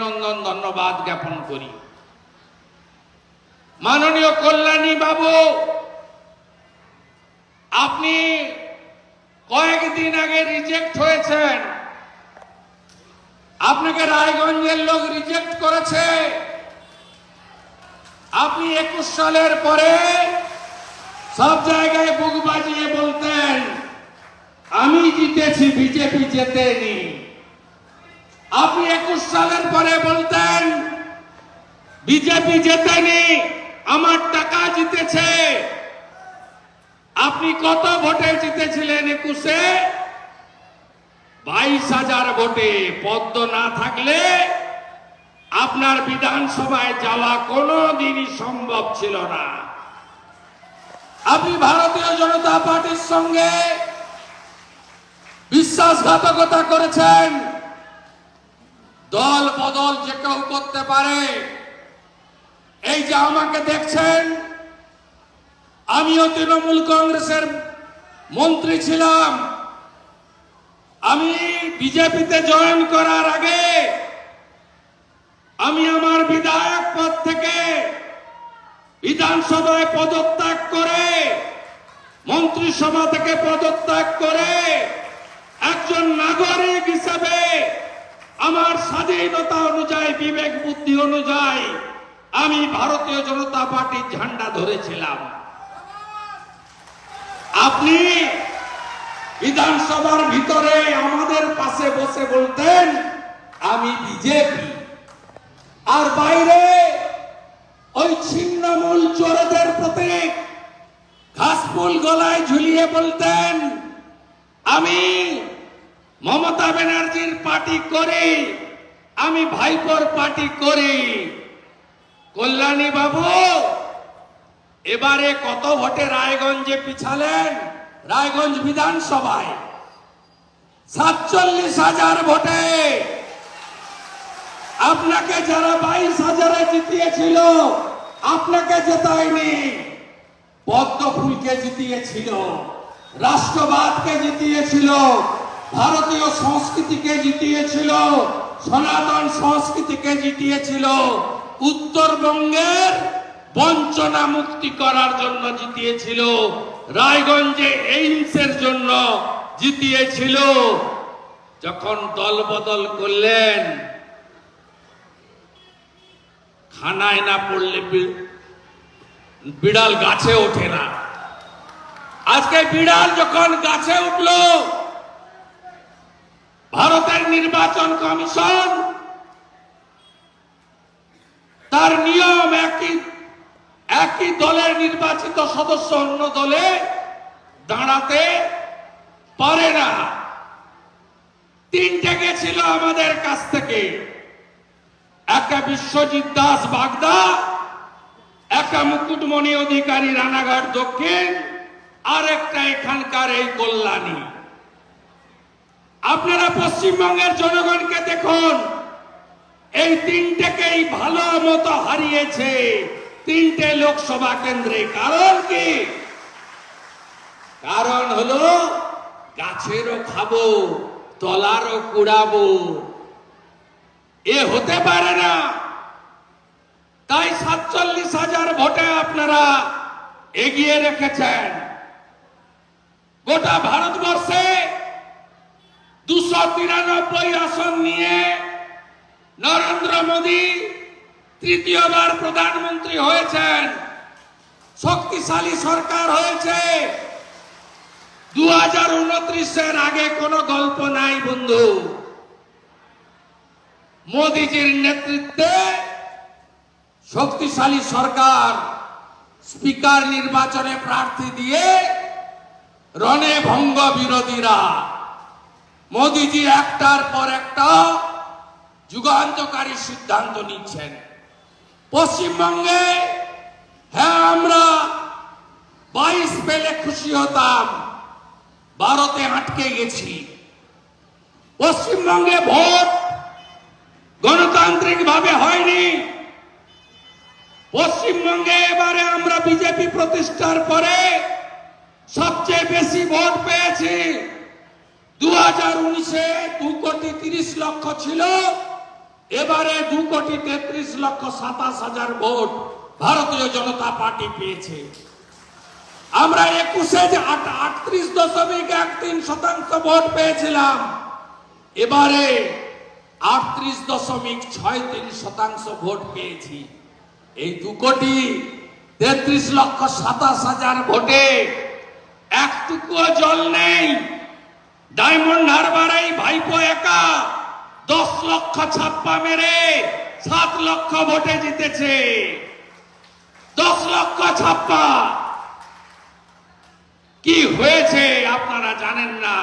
অভিনন্দন, ধন্যবাদ জ্ঞাপন করি। মাননীয় কল্যাণী বাবু, আপনি কয়েকদিন আগে রিজেক্ট হয়েছেন। আপনাকে রায়গঞ্জের লোক রিজেক্ট করেছে। আপনি একুশ সালের পরে সব জায়গায় বুক বাজিয়ে বলতেন, আমি জিতেছি, বিজেপি জেতেনি। আপনি একুশ সালের পরে বলতেন, বিজেপি জেতেনি, আমার টাকা জিতেছে। আপনি কত ভোটে জিতেছিলেন একুশে? বাইশ হাজার ভোটে। পদ্ম না থাকলে আপনার বিধানসভায় যাওয়া কোনো দিনই সম্ভব ছিল না। আপনি ভারতীয় জনতা পার্টির সঙ্গে বিশ্বাসঘাতকতা করেছেন। দল বদল যে কেউ করতে পারে। এই যে আমাকে দেখছেন, আমিও তৃণমূল কংগ্রেসের মন্ত্রী ছিলাম। আমি বিজেপিতে জয়েন করার আগে আমি আমার বিধায়ক পদ থেকে বিধানসভায় পদত্যাগ করে, মন্ত্রিসভা থেকে পদত্যাগ করে একজন নাগরিক হিসেবে স্বাধীনতা অনুযায়ী, বিবেক বুদ্ধি অনুযায়ী আমি ভারতীয় জনতা পার্টির ঝান্ডা ধরেছিলাম। আপনি বিধানসভার ভিতরে আমাদের পাশে বসে বলতেন, আমি বিজেপি। আর বাইরে ওই ছিন্নমূল চোরদের প্রতীক, ঘাসফুল গলায় ঝুলিয়ে বলতেন, আমি মমতা ব্যানার্জির পার্টি করি। আমি ভাইপোর পার্টি করি। কল্যাণী বাবু এবারে কত ভোটে রায়গঞ্জে পিছালেন? রায়গঞ্জ বিধানসভায়। সাতচল্লিশ হাজার ভোটে। আপনাকে যারা বাইশ হাজারে জিতিয়েছিল, আপনাকে জেতায়নি। পদ্ম ফুলকে জিতিয়েছিল, রাষ্ট্রবাদকে জিতিয়েছিল, ভারতীয় সংস্কৃতিকে জিতিয়েছিল সনাতন সংস্কৃতিকে জিতিয়েছিল, উত্তরবঙ্গের বঞ্চনা মুক্তি করার জন্য জিতিয়েছিল, রায়গঞ্জে এইমসের জন্য জিতিয়েছিল। যখন দল বদল করলেন, খানায় না পড়লে বিড়াল গাছে ওঠে না। আজকে বিড়াল যখন গাছে উঠল ভারতের নির্বাচন কমিশন, তার নিয়ম একই একই দলের নির্বাচিত সদস্য অন্য দলে দাঁড়াতে পারে না। তিনটে গেছিল আমাদের কাছ থেকে। একটা বিশ্বজিৎ দাস বাগদা একটা মুকুটমণি অধিকারী রানাঘাট দক্ষিণ, আর একটা এখানকার এই কল্যাণী। আপনারা পশ্চিমবঙ্গের জনগণকে দেখুন, এই তিনটেকেই ভালো মতো হারিয়েছে তিনটে লোকসভা কেন্দ্রে। কারণ কি? কারণ হলো গাছেরও খাব, তলারও কুড়াবো। এ হতে পারে না। তাই সাতচল্লিশ হাজার ভোটে আপনারা এগিয়ে রেখেছেন। গোটা ভারতবর্ষে তিরানব্বই আসন নিয়ে নরেন্দ্র মোদী তৃতীয়বার প্রধানমন্ত্রী হয়েছেন। শক্তিশালী সরকার হয়েছে। দু হাজার উনত্রিশের আগে কোনো গল্প নাই, বন্ধু। মোদিজির নেতৃত্বে শক্তিশালী সরকার স্পিকার নির্বাচনে প্রার্থী দিয়ে রণে ভঙ্গ বিরোধীরা। মোদিজি একটার পর একটা যুগান্তকারী সিদ্ধান্ত নিচ্ছেন। পশ্চিমবঙ্গে হ্যাঁ আমরা বাইশ পেলে খুশি হতাম, ভারতে আটকে গেছি। পশ্চিমবঙ্গে ভোট গণতান্ত্রিক ভাবে হয়নি। পশ্চিমবঙ্গে এবারে আমরা বিজেপি প্রতিষ্ঠার পরে সবচেয়ে বেশি ভোট পেয়েছি। দু হাজার উনিশে দু কোটি তিরিশ লক্ষ ছিল। এবারে দু কোটি তেত্রিশ লক্ষ সাতাশ হাজার ভোট ভারতীয় জনতা পার্টি পেয়েছে। আমরা একুশে আটত্রিশ দশমিক এক তিন শতাংশ ভোট পেয়েছিলাম। এবারে আটত্রিশ দশমিক ছয় তিন শতাংশ ভোট পেয়েছি। এই দু কোটি তেত্রিশ লক্ষ সাতাশ হাজার ভোটে একটুকুও জল নেই। ডায়মন্ড হারবার এই ভাইপো একা। দশ লক্ষ ছাপ্পা মেরে, সাত লক্ষ ভোটে জিতেছে। দশ লক্ষ ছাপ্পা। কি হয়েছে আপনারা জানেন না?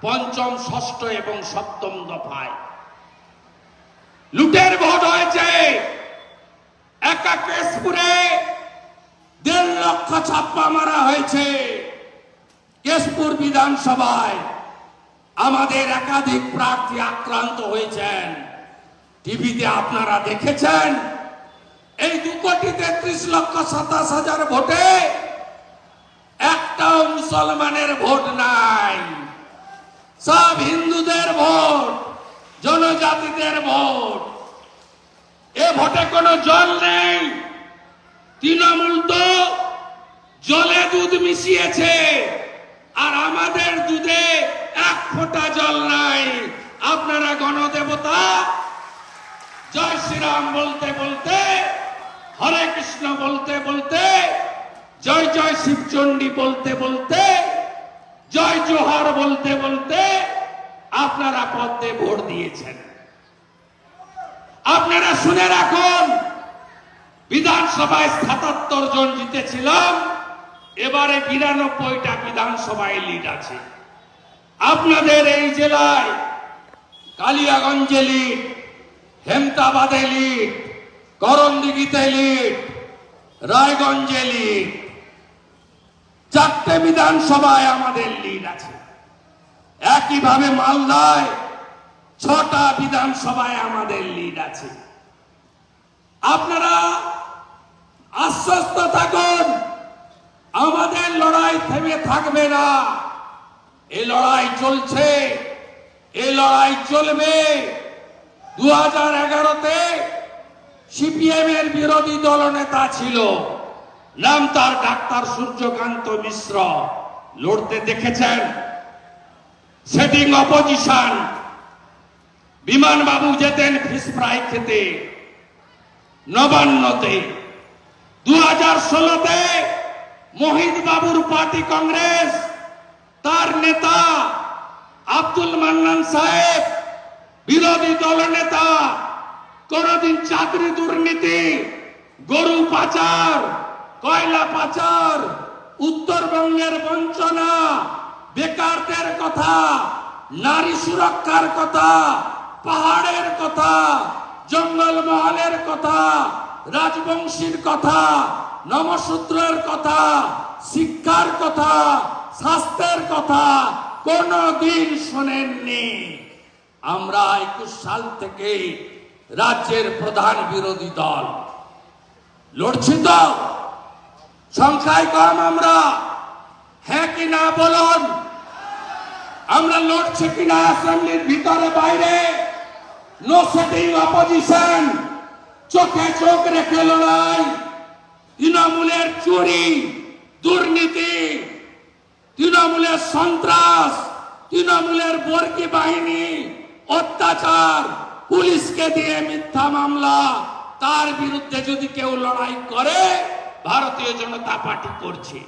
পঞ্চম, ষষ্ঠ এবং সপ্তম দফায়। লুটের ভোট হয়েছে। একা কেশপুরে দেড় লক্ষ ছাপ্পা মারা হয়েছে। কেশপুর বিধানসভায়। আমাদের একাধিক প্রার্থী আক্রান্ত হয়েছেন। টিভিতে আপনারা দেখেছেন, এই দু কোটি তেত্রিশ লক্ষ সাতাশ হাজার ভোটে একটাও মুসলমানের ভোট নাই। সব হিন্দুদের ভোট, জনজাতিদের ভোট। এ ভোটে কোনো জল নেই। তৃণমূল তো জলে দুধ মিশিয়েছে। আর আমাদের ফোঁটা জল নাই। আপনারা গণদেবতা, জয় শ্রীরাম বলতে বলতে, হরে কৃষ্ণ বলতে বলতে, জয় জয় শিবচণ্ডী বলতে বলতে, জয় জোহার বলতে বলতে আপনারা পদ্মে ভোট দিয়েছেন। আপনারা শুনে রাখুন, বিধানসভায় সাতাত্তর জন জিতেছিলাম, এবারে বিরানব্বইটা বিধানসভায় লিড আছে। আপনাদের এই জেলায় কালিয়াগঞ্জে লিড, হেমতাবাদে লিড, করণদিঘিতে লিড, রায়গঞ্জে লিড। চারটে বিধানসভায় আমাদের লিড আছে। একইভাবে মালদায় ছটা বিধানসভায় আমাদের লিড আছে। আপনারা আশ্বস্ত থাকুন, আমাদের লড়াই থেমে থাকবে না। এই লড়াই চলছে এই লড়াই চলবে। দু হাজার এগারোতে সিপিএম এর বিরোধী দলনেতা ছিল, নাম তার ডাক্তার সূর্যকান্ত মিশ্র। লড়তে দেখেছেন? Setting opposition. বিমান বাবু যেতেন ফিস ফ্রাই খেতে। নবান্নতে দু হাজার ষোলোতে মোহিত বাবুর পার্টি কংগ্রেস। তার নেতা আব্দুল মান্নান সাহেব, বিরোধী দল নেতা, কোনদিন চাকরি দুর্নীতি, গরু পাচার, কয়লা পাচার, উত্তরবঙ্গের বঞ্চনা, বেকারদের কথা, নারী সুরক্ষার কথা, পাহাড়ের কথা জঙ্গল মহলের কথা, রাজবংশীর কথা নমসূত্রের কথা, শিক্ষার কথা স্বাস্থ্যের কথা কোনো দিন শোনেননি। আমরা একুশ সাল থেকে রাজ্যের প্রধান বিরোধী দল। লড়ছি তো। সংখ্যায় কম আমরা। হ্যাঁ কি না বলুন? আমরা লড়ছি কিনা অ্যাসেম্বলির ভিতরে বাইরে? নো সেটিং অপোজিশন চোখে চোখ রেখে লড়াই। তৃণমূলের চুরি, দুর্নীতি। তৃণমূলের সন্ত্রাস, তৃণমূলের বর্গী বাহিনী, অত্যাচার, পুলিশকে দিয়ে মিথ্যা মামলা, তার বিরুদ্ধে যদি কেউ লড়াই করে, ভারতীয় জনতা পার্টি করছে।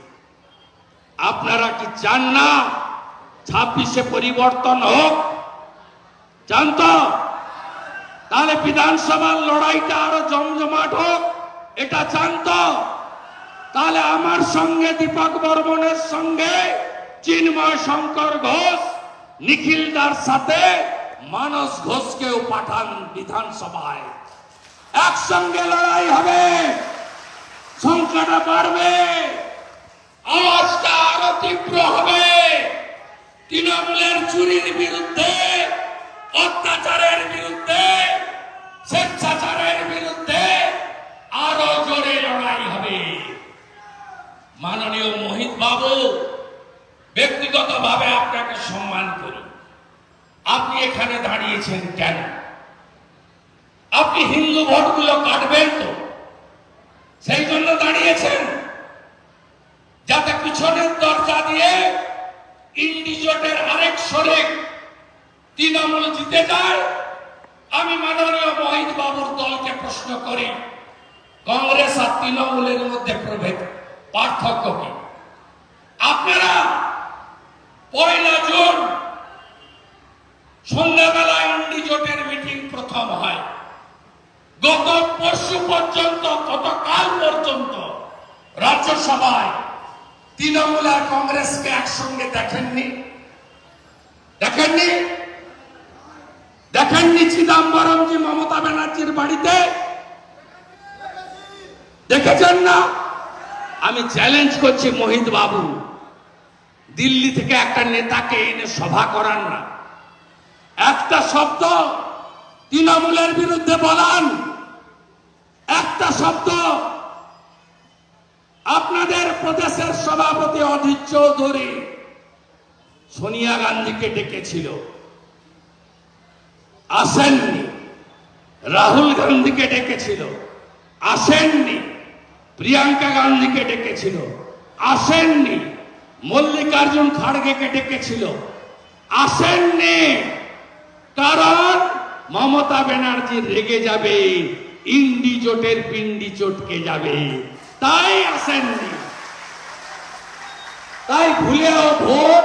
আপনারা কি চান না ছাব্বিশে পরিবর্তন হোক? চান তো? তাহলে বিধানসভার লড়াইটা আরও জমজমাট হোক, এটা চান তাহলে আমার সঙ্গে দীপক বর্মনের সঙ্গে চিন্ময় শঙ্কর ঘোষ নিখিলদার সাথে মানস ঘোষকেও পাঠান বিধানসভায়। একসঙ্গে লড়াই হবে। সংখ্যাটা বাড়বে। আওয়াজটা আরও তীব্র হবে। তৃণমূলের চুরির বিরুদ্ধে, অত্যাচারের বিরুদ্ধে, স্বেচ্ছাচারের বিরুদ্ধে আরও জোরে লড়াই হবে। মাননীয় মোহিত বাবু ব্যক্তিগতভাবে আপনাকে সম্মান করি আপনি এখানে দাঁড়িয়েছেন কেন? আপনি হিন্দু ভোটগুলো কাটবেন তো। সেই জন্য দাঁড়িয়েছেন। যাতে পিছনের দরজা দিয়ে ইন্ডিজোটের আরেক শরেক তৃণমূল জিতে যায়। আমি মাননীয় মহিত বাবুর দলকে প্রশ্ন করি, কংগ্রেস আর তৃণমূলের মধ্যে প্রভেদ পার্থক্য কি? আপনারা পয়লা জুন সন্ধ্যাবেলা ইন্ডিজোটের মিটিং প্রথম হয়। গত পরশু পর্যন্ত, গতকাল পর্যন্ত রাজ্যসভায় তৃণমূল আর কংগ্রেসকে একসঙ্গে দেখেননি। দেখেননি? দেখেননি চিদাম্বরমজি মমতা ব্যানার্জির বাড়িতে? দেখেছেন না? আমি চ্যালেঞ্জ করছি মোহিত বাবু। দিল্লি থেকে একটা নেতাকে এনে সভা করান না। একটা শব্দ তৃণমূলের বিরুদ্ধে বলান। একটা শব্দ আপনাদের প্রদেশের সভাপতি অধীর চৌধুরী সোনিয়া গান্ধীকে ডেকেছিল। আসেননি। রাহুল গান্ধীকে ডেকেছিল। আসেননি। প্রিয়াঙ্কা গান্ধীকে ডেকেছিল। আসেননি। মল্লিকার্জুন খাড়গেকে ডেকেছিল। আসেননি। কারণ মমতা ব্যানার্জি রেগে যাবে, ইন্ডি জোটের পিন্ডি চটকে যাবে। তাই আসেননি। তাই ভুলেও ভোট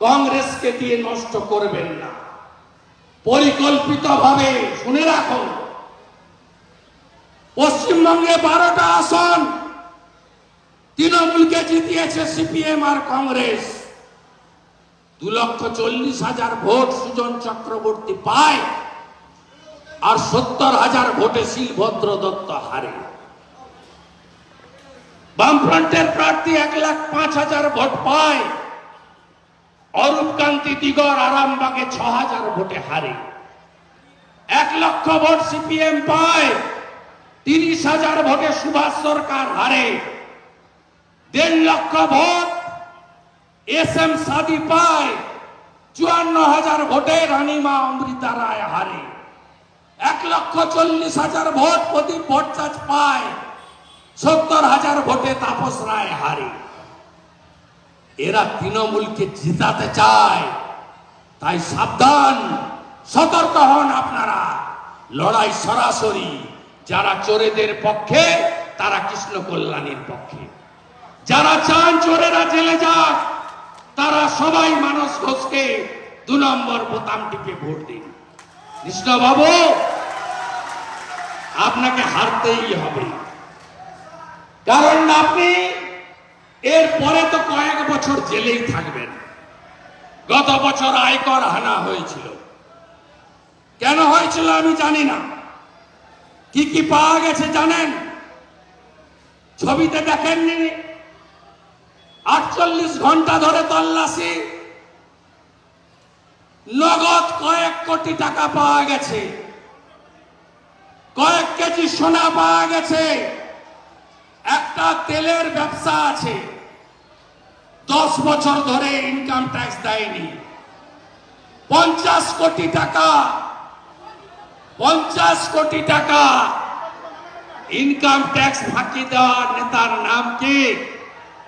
কংগ্রেসকে দিয়ে নষ্ট করবেন না। পরিকল্পিতভাবে শুনে রাখুন। পশ্চিমবঙ্গে বারোটা আসন তৃণমূলকে জিতিয়েছে সিপিএম আর কংগ্রেস? দু লক্ষ চল্লিশ হাজার ভোট সুজন চক্রবর্তী পায় আর সত্তর হাজার ভোটে শিলভদ্র দত্ত হারে। বামফ্রন্টের প্রার্থী এক লাখ পাঁচ হাজার ভোট পায়। অরূপ কান্তি দিগর আরামবাগে ছ হাজার ভোটে হারে। এক লক্ষ ভোট সিপিএম পায়, তিরিশ হাজার ভোটে সুভাষ সরকার হারে। দেড় লক্ষ ভোট। এস এম সাদি পায়। চুয়ান্ন হাজার ভোটে রানীমা অমৃতা রায় হারে। এক লক্ষ চল্লিশ হাজার ভোট প্রদীপ ভট্টাচ পায়। সত্তর হাজার ভোটে তাপস রায় হারে। এরা তৃণমূলকে জিতাতে চায়। তাই সাবধান, সতর্ক হন আপনারা। লড়াই সরাসরি, যারা চোরেদের পক্ষে, তারা কৃষ্ণ কল্যাণীর পক্ষে। যারা চান চোরেরা জেলে যাক, তারা সবাই মানস ঘোষকে দু নম্বর বোতাম টিপে ভোট দিন। কৃষ্ণবাবু আপনাকে হারতেই হবে। কারণ আপনি এর পরে তো কয়েক বছর জেলেই থাকবেন। গত বছর আয়কর হানা হয়েছিল। কেন হয়েছিল আমি জানি না। কি কি পাওয়া গেছে জানেন? ছবিতে দেখেননি? আটচল্লিশ ঘণ্টা ধরে তল্লাশি। নগদ কয়েক কোটি টাকা পাওয়া গেছে। কয়েক কেজি সোনা পাওয়া গেছে। একটা তেলের ব্যবসা আছে। দশ বছর ধরে ইনকাম ট্যাক্স দেয়নি। পঞ্চাশ কোটি টাকা। পঞ্চাশ কোটি টাকা। ইনকাম ট্যাক্স ফাঁকি দেওয়ার নেতার নাম কি?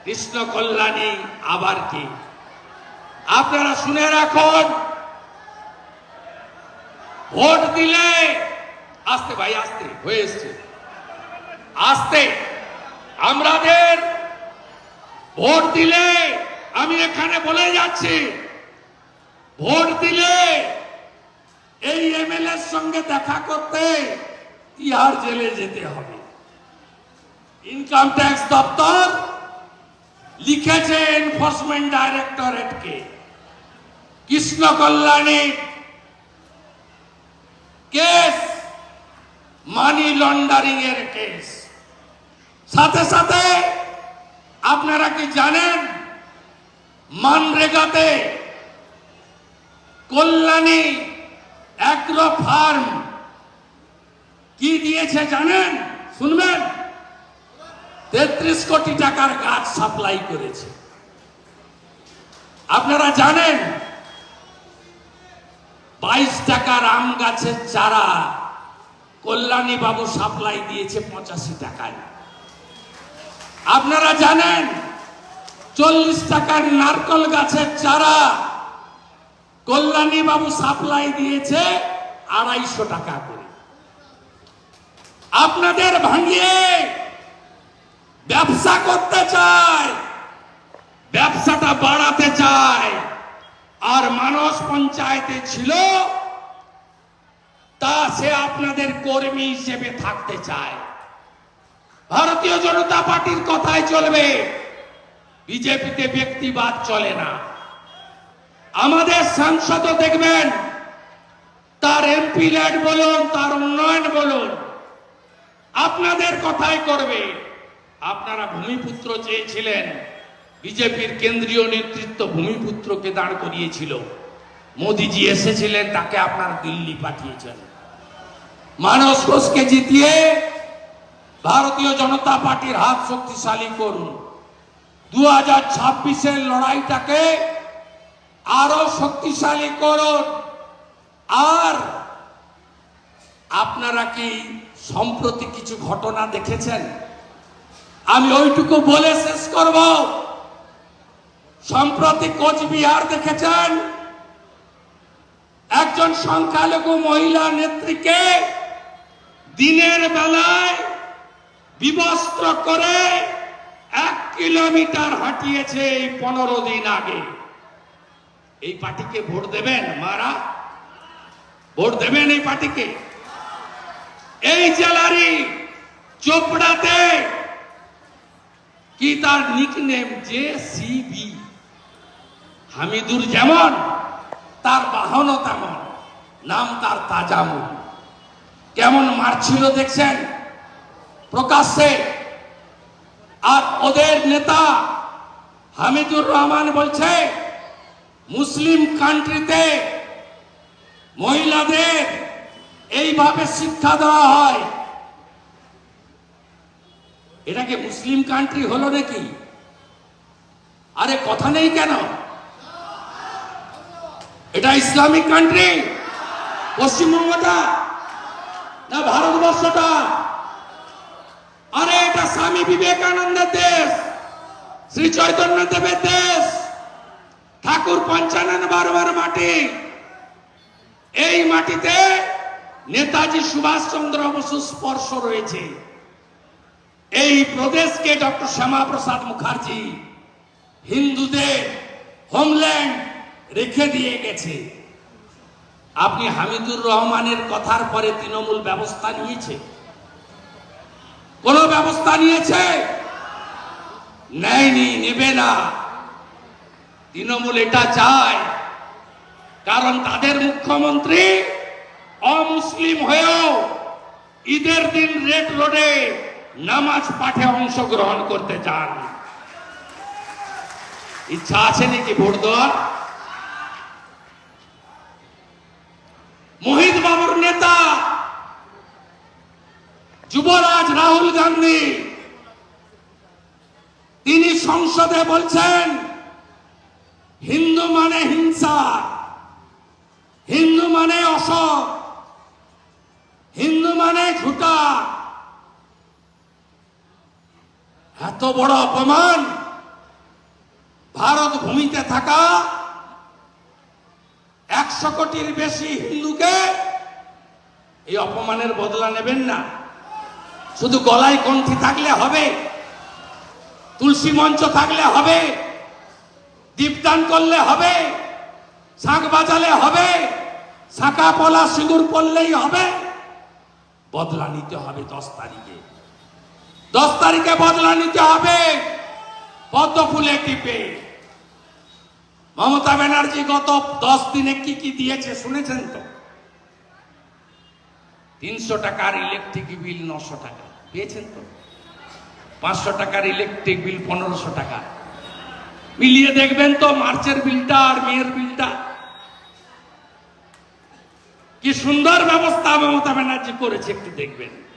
কৃষ্ণ কল্যাণী আবার কি? আপনারা শুনে রাখুন। ভোট দিলে আসতে ভাই, আসতে, হয়ে এসছে। আসতে। আমাদের ভোট দিলে, আমি এখানে বলে যাচ্ছি, ভোট দিলে এই এমএলএ সঙ্গে দেখা করতে তিহার জেলে যেতে হবে। ইনকাম ট্যাক্স দপ্তর লিখেছে enforcement ডাইরেক্টরেটকে Krishna Kalyani case money laundering এর কেস। সাথে সাথে, আপনারা কি জানেন, মানরেগাতে কল্যাণী অ্যাগ্রো ফার্ম কি দিয়েছে জানেন? শুনবেন? তেত্রিশ কোটি টাকার গাছ সাপ্লাই করেছে। আপনারা জানেন, বাইশ টাকার আম গাছের চারা কল্যাণী বাবু সাপ্লাই দিয়েছে পঁচাশি টাকায়। আপনারা জানেন, চল্লিশ টাকার নারকল গাছের চারা কল্যাণী বাবু সাপ্লাই দিয়েছে আড়াইশো টাকা করে। আপনাদের ভাঙিয়ে ব্যবসা করতে চায়, ব্যবসাটা বাড়াতে চায়। আর মানস পঞ্চায়েতে ছিল, তা সে আপনাদের কর্মী হিসেবে থাকতে চায়। ভারতীয় জনতা পার্টির কথাই চলবে। বিজেপিতে ব্যক্তিবাদ চলে না। আমাদের সাংসদ দেখবেন, তার এমপি ল্যাড বলুন, তার উন্নয়ন বলুন, আপনাদের কথাই করবে। আপনারা ভূমিপুত্র চেয়েছিলেন, বিজেপির কেন্দ্রীয় নেতৃত্ব ভূমিপুত্রকে দাঁড় করিয়েছিল। মোদিজি এসেছিলেন, তাকে আপনার দিল্লি পাঠিয়েছেন। মানস ঘোষকে জিতিয়ে ভারতীয় জনতা পার্টির হাত শক্তিশালী করুন। দু হাজার ছাব্বিশের লড়াইটাকে আরও শক্তিশালী করুন। আর আপনারা কি সম্প্রতি কিছু ঘটনা দেখেছেন? আমি ওইটুকু বলে শেষ করব। সম্প্রতি কোচবিহার দেখেছেন? একজন সংখ্যালঘু মহিলা নেত্রীকে দিনের বেলায় বিবস্ত্র করে এক কিলোমিটার হাঁটিয়েছে এই পনেরো দিন আগে। এই পার্টিকে ভোট দেবেন মারা? ভোট দেবেন এই পার্টিকে? এই জেলারই চোপড়াতে কি তার নিকনেম যে সিবি হামিদুর যেমন, তার বাহনও তেমন, নাম তার তাজামুল। কেমন মারছিল দেখছেন? প্রকাশ্যে। আর ওদের নেতা হামিদুর রহমান বলছে, মুসলিম কান্ট্রিতে মহিলাদের এইভাবে শিক্ষা দেওয়া হয়। এটা কি মুসলিম কান্ট্রি হলো নাকি? আরে কথা নেই কেন? এটা ইসলামিক কান্ট্রি পশ্চিমবঙ্গটা না ভারতবর্ষটা? আরে এটা স্বামী বিবেকানন্দের দেশ, শ্রী চৈতন্য দেবের দেশ, ঠাকুর পঞ্চানন বারবার মাটি। এই মাটিতে নেতাজি সুভাষচন্দ্র বসু স্পর্শ রয়েছে। এই প্রদেশকে ডক্টর শ্যামাপ্রসাদ মুখার্জি হিন্দুদের হোমল্যান্ড রেখে দিয়ে গেছে। আপনি হামিদুর রহমানের কথার পরে তৃণমূল ব্যবস্থা নিয়েছে? কোন ব্যবস্থা নিয়েছে? নেয়নি, নেবে না। তৃণমূল এটা চায়। কারণ তাদের মুখ্যমন্ত্রী অমুসলিম হয়েও ঈদের দিন রেড রোডে নামাজ পাঠে অংশগ্রহণ করতে চান। ইচ্ছা আছে নাকি ভোট দেওয়ার? মোহিত বাবুর নেতা, যুবরাজ রাহুল গান্ধী, তিনি সংসদে বলছেন, হিন্দু মানে হিংসা, হিন্দু মানে অসৎ, হিন্দু মানে ঝুটা এত বড় অপমান! ভারত ভূমিতে থাকা একশো কোটির বেশি হিন্দুকে এই অপমানের বদলা নেবেন না। শুধু গলায় কণ্ঠি থাকলে হবে, তুলসী মঞ্চ থাকলে হবে, দীপদান করলে হবে, শাঁখ বাজালে হবে, শাঁখা পলা সিঁদুর পড়লেই হবে। বদলা নিতে হবে দশ তারিখে। দশ তারিখে বদলা নিতে হবে। পদ্ম ফুলে টিপে। মমতা ব্যানার্জি গত দশ দিনে কি কি দিয়েছে শুনেছেন তো? তিনশো টাকার ইলেকট্রিক বিল, নশো টাকা। পেয়েছেন তো? পাঁচশো টাকার ইলেকট্রিক বিল, পনেরোশো টাকা। মিলিয়ে দেখবেন তো মার্চের বিলটা আর মেয়ের বিলটা। কি সুন্দর ব্যবস্থা মমতা ব্যানার্জি করেছে, একটু দেখবেন।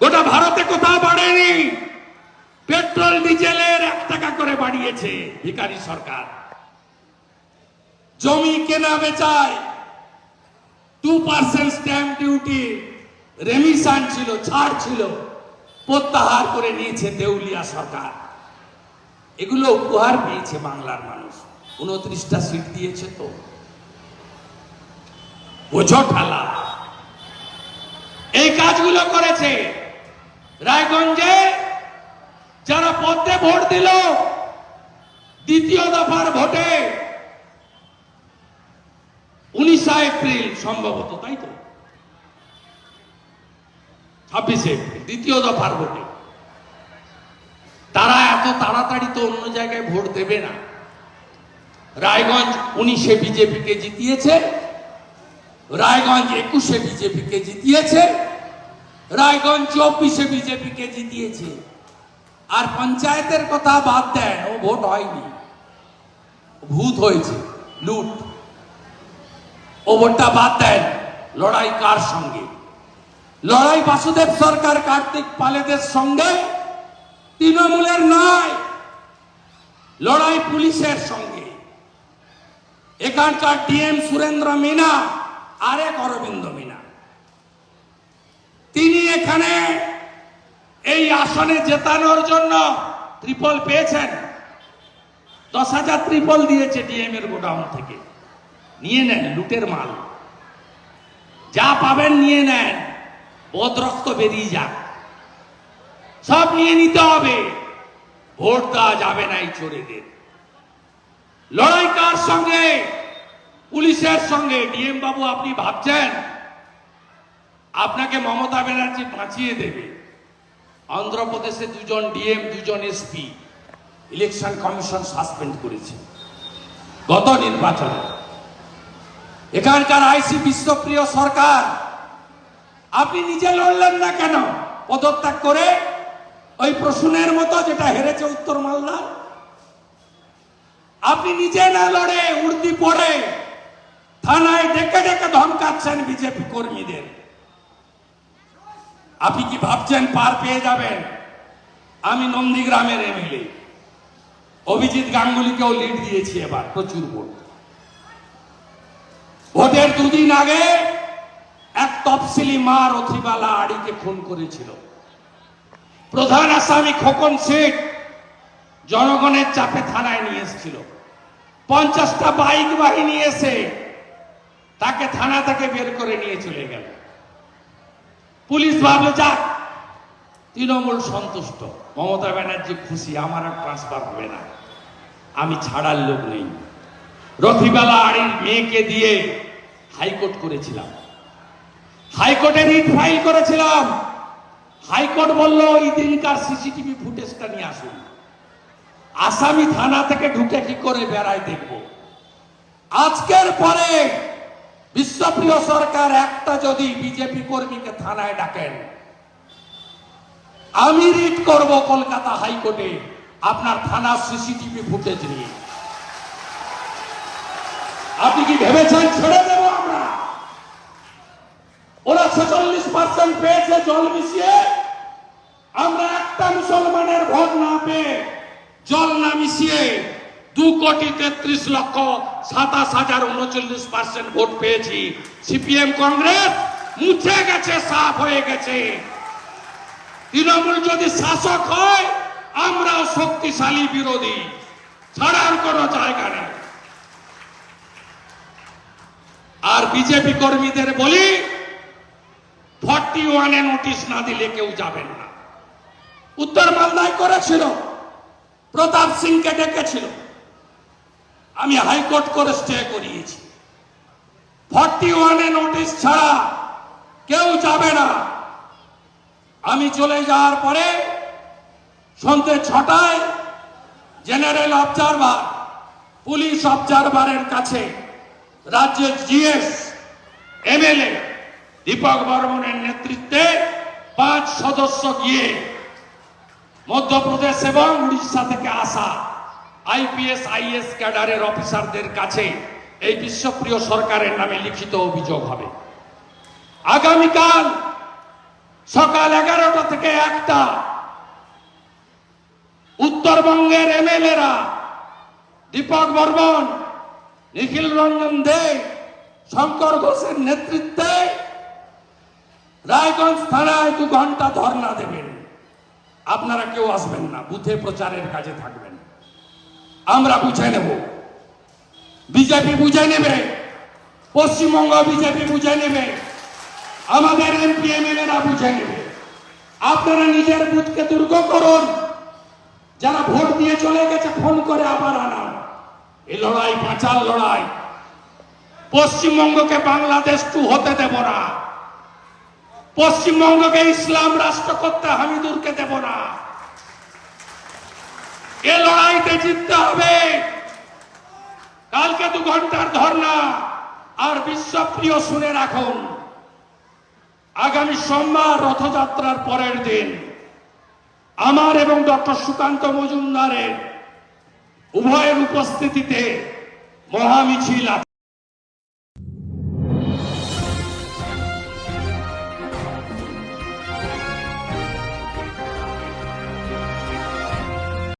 গোটা ভারতে কোথাও বাড়েনি। পেট্রোল, ডিজেলের এক টাকা করে বাড়িয়েছে ভিকারি সরকার। জমি কেনা বেচায় two percent stamp duty remission ছিল, ছাড় ছিল, প্রত্যাহার করে নিয়েছে দেউলিয়া সরকার। এগুলো উপহার পেয়েছে বাংলার মানুষ। উনত্রিশটা সিট দিয়েছে তো। বোঝো ঠালা। এই কাজগুলো করেছে। রায়গঞ্জে যারা পদ্মে ভোট দিল, দ্বিতীয় দফার ভোটে উনিশা এপ্রিল সম্ভবত, তাই তো? ছাব্বিশে এপ্রিল, দ্বিতীয় দফার ভোটে। তারা এত তাড়াতাড়ি তো অন্য জায়গায় ভোট দেবে না। রায়গঞ্জ উনিশে বিজেপিকে জিতিয়েছে, রায়গঞ্জ একুশে বিজেপিকে জিতিয়েছে রায়গঞ্জ চব্বিশে বিজেপিকে জিতিয়েছে। আর পঞ্চায়েতের কথা বাদ দেন, ও ভোট হয়নি। ভূত হয়েছে, লুট। ও ভোটটা বাদ দেন, লড়াই কার সঙ্গে? লড়াই বাসুদেব সরকার কার্তিক পালেদের সঙ্গে, তৃণমূলের নয়, লড়াই পুলিশের সঙ্গে। এখানকার ডিএম সুরেন্দ্র মিনা, আরেক অরবিন্দ মিনা। এখানে এই আসনে জেতানোর জন্য ত্রিপল পেয়েছেন। দশ হাজার ত্রিপল দিয়েছে ডিএম এর গোডাউন থেকে। নিয়ে নেন লুটের মাল। যা পাবেন নিয়ে নেন। বদ রক্ত বেরিয়ে যাক। সব নিয়ে নিতে হবে। ভোট দেওয়া যাবে না এই চোরেদের। লড়াই কার সঙ্গে? পুলিশের সঙ্গে। ডিএম বাবু, আপনি ভাবছেন? আপনাকে মমতা ব্যানার্জি বাঁচিয়ে দেবে। অন্ধ্রপ্রদেশে দুজন ডিএম, দুজন এসপি ইলেকশন কমিশন সাসপেন্ড করেছে গত নির্বাচনে। এখানকার আইসি বিশ্বপ্রিয় সরকার, আপনি নিজে লড়লেন না কেন? পদত্যাগ করে ওই প্রশ্নের মতো যেটা হেরেছে উত্তর মালদা। আপনি নিজে না লড়ে, উর্দি পড়ে থানায় ডেকে ডেকে ধমকাচ্ছেন বিজেপি কর্মীদের। আপনি কি ভাবছেন পার পেয়ে যাবেন? আমি নন্দীগ্রামের এমএলএ অভিজিৎ গাঙ্গুলিকেও লিড দিয়েছি এবার, প্রচুর ভোট। ভোটের দুদিন আগে এক তফসিলি মা রথিবালা আড়িকে খুন করেছিল। প্রধান আসামি খোকন শেখ জনগণের চাপে থানায় নিয়ে এসেছিল। পঞ্চাশটা বাইক বাহিনী এসে তাকে থানা থেকে বের করে নিয়ে চলে গেল। পুলিশ ভাবলো, যাক, তৃণমূল সন্তুষ্ট। মমতা ব্যানার্জি খুশি, আমার আর ট্রান্সফার হবে না। আমি ছাড়ার লোক নেই। রথিবালা আড়ির মেয়েকে দিয়ে হাইকোর্ট করেছিলাম। হাইকোর্টে রিট ফাইল করেছিলাম। হাইকোর্ট বলল ওই দিনকার সিসিটিভি ফুটেজটা নিয়ে আসুন। আসামি থানা থেকে ঢুকে কি করে বেড়ায় দেখব? আজকের পরে বিশ্বপ্রিয় সরকার একটা যদি বিজেপি কর্মীকে থানায় ডাকেন, আমি রিট করব কলকাতা হাইকোর্টে আপনার থানার সিসিটিভি ফুটেজ নিয়ে। আপনি কি ভেবেছেন ছেড়ে দেব আমরা? ওরা ছেচল্লিশ পার্সেন্ট পেয়েছে জল মিশিয়ে। আমরা একটা মুসলমানের ভোট না পেয়ে জল না মিশিয়ে দু কোটি তেত্রিশ লক্ষ সাতাশ হাজার উনচল্লিশ পার্সেন্ট ভোট পেয়েছি। সিপিএম কংগ্রেস মুছে গেছে, সাফ হয়ে গেছে। তৃণমূল যদি শাসক হয়, আমরাও শক্তিশালী বিরোধী। ছাড়ার কোনো জায়গা নেই। আর বিজেপি কর্মীদের বলি, ফর্টি ওয়ানে নোটিশ না দিলে কেউ যাবেন না। উত্তর মালদায় করেছিল, প্রতাপ সিংকে ডেকেছিল। আমি হাইকোর্ট করে স্টে করিয়েছি। ফর্টি ওয়ানে নোটিশ ছাড়া কেউ যাবে না। আমি চলে যাওয়ার পরে সন্ধ্যে ছটায় জেনারেল অবজারভার পুলিশ অবজারভারের কাছে রাজ্যের জিএস এমএলএ দীপক বর্মনের নেতৃত্বে পাঁচ সদস্য গিয়ে মধ্যপ্রদেশ এবং উড়িষ্যা থেকে আসা আইপিএস, আইএস ক্যাডারের অফিসারদের কাছে এই বিশ্বপ্রিয় সরকারের নামে লিখিত অভিযোগ হবে। আগামীকাল সকাল এগারোটা থেকে একটা উত্তরবঙ্গের এমএলএরা দীপক বর্মন, নিখিল রঞ্জন দে, শঙ্কর ঘোষের নেতৃত্বে রায়গঞ্জ থানায় দু ঘণ্টা ধর্ণা দেবেন। আপনারা কেউ আসবেন না, বুথে প্রচারের কাজে থাকবেন। আমরা বুঝে নেব। বিজেপি বুঝে নেবে। পশ্চিমবঙ্গ বিজেপি বুঝে নেবে। আমাদের এমপি এমএলএরা বুঝে নেবে। আপনারা নিজের বুথকে দুর্গ করুন। যারা ভোট দিয়ে চলে গেছে, ফোন করে আবার আনা এই লড়াই বাঁচার লড়াই। পশ্চিমবঙ্গকে বাংলাদেশ টু হতে দেব না। পশ্চিমবঙ্গকে ইসলাম রাষ্ট্র করতে হামিদুরকে দেব না। এ লড়াইতে জিততে হবে। কালকে দু ঘণ্টার ধর্না আর বিশ্বপ্রিয় শুনে রাখুন, আগামী সোমবার রথযাত্রার পরের দিন আমার এবং ডক্টর সুকান্ত মজুমদারের উভয়ের উপস্থিতিতে মহামিছিল